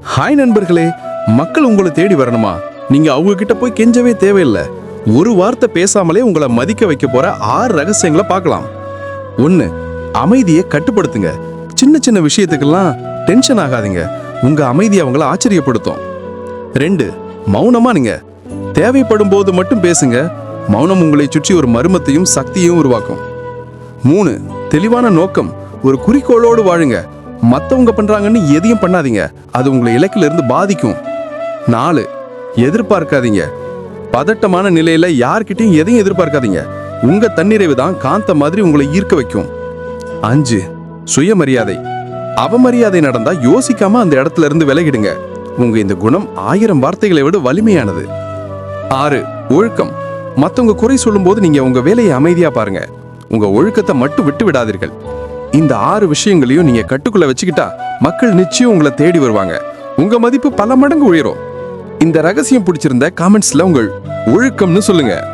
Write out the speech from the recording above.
Hi நண்பர்களே மக்கள் உங்களை தேடி வரணுமா? நீங்க அவங்க கிட்ட போய் கெஞ்சவே தேவையில்லை. ஒரு வார்த்தை பேசாமலே உங்களை மதிக்க வைக்க போற ஆறு ரகசியங்களை பார்க்கலாம். ஒன்னு அமைதியை கட்டுப்படுத்துங்க. சின்ன சின்ன விஷயத்துக்கெல்லாம் டென்ஷன் ஆகாதீங்க. உங்க அமைதி அவங்கள ஆச்சரியப்படுத்தும். ரெண்டு மௌனமா நீங்க தேவைப்படும் போது மட்டும் பேசுங்க. மௌனம் உங்களை சுற்றி ஒரு மர்மத்தையும் சக்தியையும் உருவாக்கும். மூணு தெளிவான நோக்கம். ஒரு குறிக்கோளோடு வாழுங்க. மற்றவங்க பண்ணுறாங்கன்னு எதையும் பண்ணாதீங்க. அது உங்களை இலக்கிலிருந்து பாதிக்கும். நாலு எதிர்பார்க்காதீங்க. பதட்டமான நிலையில் யார்கிட்டையும் எதையும் எதிர்பார்க்காதீங்க. உங்கள் தன்னிறைவு தான் காந்த மாதிரி உங்களை ஈர்க்க வைக்கும். அஞ்சு சுயமரியாதை. அவமரியாதை நடந்தால் யோசிக்காம அந்த இடத்துல இருந்து விலகிடுங்க. உங்க இந்த குணம் ஆயிரம் வார்த்தைகளை விட வலிமையானது. ஆறு ஒழுக்கம். மற்றவங்க குறை சொல்லும்போது நீங்க உங்க வேலையை அமைதியா பாருங்க. உங்க ஒழுக்கத்தை மட்டும் விட்டு விடாதீர்கள். இந்த ஆறு விஷயங்களையும் நீங்க கட்டுக்குள்ள வச்சுக்கிட்டா மக்கள் நிச்சயம் உங்களை தேடி வருவாங்க. உங்க மதிப்பு பல மடங்கு உயரும். இந்த ரகசியம் பிடிச்சிருந்த காமெண்ட்ஸ்ல உங்கள் ஒழுக்கம்னு சொல்லுங்க.